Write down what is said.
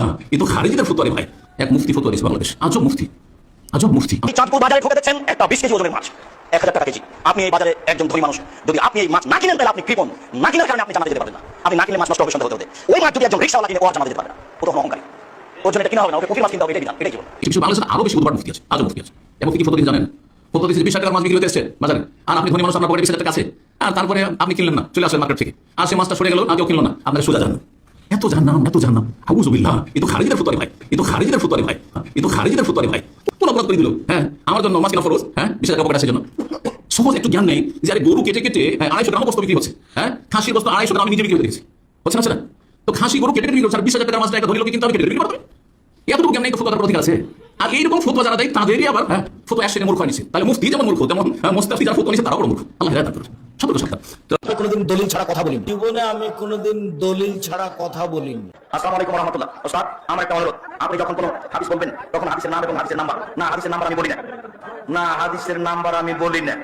হ্যাঁ, এ তো খারিজিদের ফতোয়ারি ভাই। এক মুফতি ফতোয়া দিয়েছে বাংলাদেশ। আজব মুফতি। আজব মুফতি। আপনি চাঁদপুর বাজারে ঠকে দিচ্ছেন একটা বিশ কেজি ওজনের মাছ এক হাজার টাকা কেজি। আপনি এই বাজারে একজন ধনী মানুষ। যদি আপনি এই মাছ না কিনেন তাহলে আপনি কৃপণ। না কিনার কারণে আপনি জানাতে যেতে পারবেন না। আপনি না কিনলে মাছ নষ্ট হবে সন্দেহ হতে ওই মাছ যদি একজন রিক্সাওয়ালা কিনে ও আর জানাতে যেতে পারবে না। ও তখন অহংকারী। ওর জন্য এটা কিনা হবে না। ওকে পুঁটি মাছ কিনতে হবে এটাই বিধান এটাই জীবন। কিছু কিছু বাংলাদেশের আরও বেশি উদ্ভার মুফতি আছে। আজব মুফতি আছে। এবং কি ফটো দিন জানেন? ফটো দিচ্ছে বিশ টাকার মাছ বিক্রি হতে এসছে বাজারে। আর আপনি ধনী মানুষ আপনার পকেটে বিশ টাকা আছে। আর তারপরে আপনি কিনলেন না। চলে আসলেন মার্কেট থেকে। আর সে মাছটা সরে গেল কেউ কিনলো না। আপনার সোজা জানান এত জান্নাম এত জান্নাম আউজুবিল্লাহ এ তো খারিজিদের ফতোয়ারি ভাই এ তো খারিজিদের ফতোয়ারি ভাই এ তো খারিজিদের ফতোয়ারি ভাই। কোন অপরাধ করে দিল? হ্যাঁ আমার জন্য মাছ কিনা ফরজ? হ্যাঁ বিশ হাজার পকেট জন্য। সহজ একটু জ্ঞান নেই যে আরে গরু কেটে কেটে হ্যাঁ, আড়াইশো গ্রাম বস্তু বিক্রি হচ্ছে। হ্যাঁ খাসির বস্তু আড়াইশো গ্রাম আমি নিজে বিক্রি করে দেখেছি। হচ্ছে না হচ্ছে তো খাসি গরু কেটে কেটে বিক্রি আর বিশ হাজার টাকার মাছটা একটা লোকে কিন্তু আমি কেটে বিক্রি করতে এতটুকু জ্ঞান নেই করার অধিকার আছে। আর এইরকম ফতোয়া যারা দেয় তাদেরই আবার হ্যাঁ ফতোয়া একসাথে মূর্খ নিছে তাহলে মুফতি যেমন মূর্খ তেমন হ্যাঁ, মোস্তাফি যারা ফতোয়া নিছে তারাও বড় মূর্খ। আল্লাহ হেদায়েত দান করুন সতর্ক সাবধান তো আমি কোনোদিন দলিল ছাড়া কথা বলিনি। জীবনে আমি কোনোদিন দলিল ছাড়া কথা বলিনি। আসসালামু আলাইকুম রহমতুল্লাহ। ওস্তাদ আমার একটা অনুরোধ। আপনি যখন কোনো হাদিস বলবেন তখন হাদিসের নাম এবং হাদিসের নাম্বার। না হাদিসের নাম্বার আমি বলি না না হাদিসের নাম্বার আমি বলি না